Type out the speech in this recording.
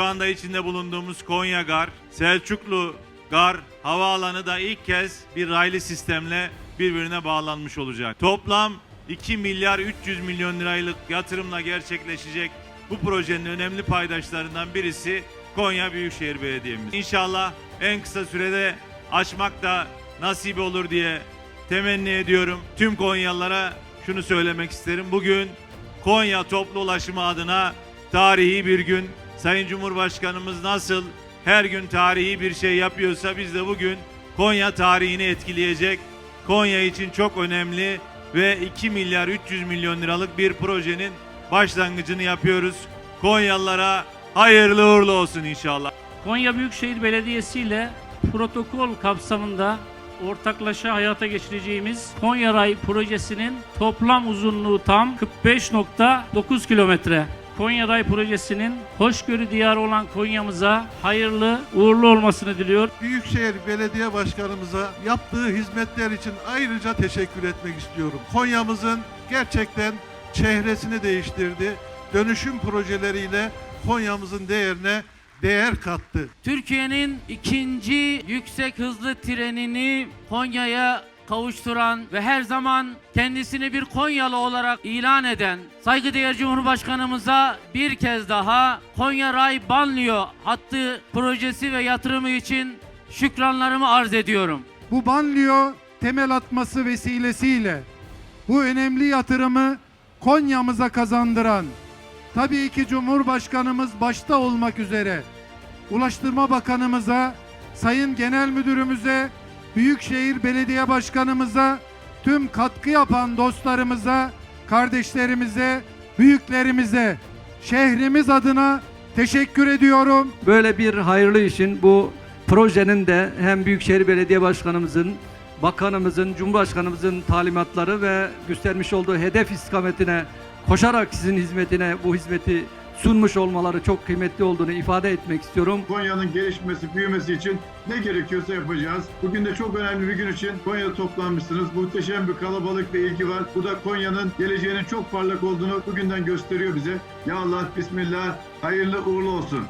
anda içinde bulunduğumuz Konya Gar, Selçuklu Gar havaalanı da ilk kez bir raylı sistemle birbirine bağlanmış olacak. Toplam 2 milyar 300 milyon liralık yatırımla gerçekleşecek bu projenin önemli paydaşlarından birisi Konya Büyükşehir Belediye'miz. İnşallah en kısa sürede açmak da nasip olur diye temenni ediyorum. Tüm Konyalılara şunu söylemek isterim. Bugün Konya toplu ulaşımı adına tarihi bir gün. Sayın Cumhurbaşkanımız nasıl her gün tarihi bir şey yapıyorsa biz de bugün Konya tarihini etkileyecek. Konya için çok önemli ve 2 milyar 300 milyon liralık bir projenin başlangıcını yapıyoruz. Konyalılara hayırlı uğurlu olsun inşallah. Konya Büyükşehir Belediyesi ile protokol kapsamında ortaklaşa hayata geçireceğimiz Konya Ray projesinin toplam uzunluğu tam 45.9 kilometre. Konya Ray projesinin hoşgörü diyarı olan Konya'mıza hayırlı uğurlu olmasını diliyor. Büyükşehir Belediye Başkanımıza yaptığı hizmetler için ayrıca teşekkür etmek istiyorum. Konya'mızın gerçekten çehresini değiştirdi. Dönüşüm projeleriyle Konya'mızın değerine değer kattı. Türkiye'nin ikinci yüksek hızlı trenini Konya'ya kavuşturan ve her zaman kendisini bir Konyalı olarak ilan eden saygıdeğer Cumhurbaşkanımıza bir kez daha Konya Ray Banliyö hattı projesi ve yatırımı için şükranlarımı arz ediyorum. bu banliyö temel atması vesilesiyle bu önemli yatırımı Konya'mıza kazandıran tabii ki Cumhurbaşkanımız başta olmak üzere Ulaştırma Bakanımıza, Sayın Genel Müdürümüze, Büyükşehir Belediye Başkanımıza, tüm katkı yapan dostlarımıza, kardeşlerimize, büyüklerimize, şehrimiz adına teşekkür ediyorum. böyle bir hayırlı işin bu projenin de hem Büyükşehir Belediye Başkanımızın, Bakanımızın, Cumhurbaşkanımızın talimatları ve göstermiş olduğu hedef istikametine koşarak sizin hizmetine bu hizmeti sunmuş olmaları çok kıymetli olduğunu ifade etmek istiyorum. Konya'nın gelişmesi, büyümesi için ne gerekiyorsa yapacağız. Bugün de çok önemli bir gün için Konya'da toplanmışsınız. Muhteşem bir kalabalık ve ilgi var. Bu da Konya'nın geleceğinin çok parlak olduğunu bugünden gösteriyor bize. Ya Allah, Bismillah, hayırlı uğurlu olsun.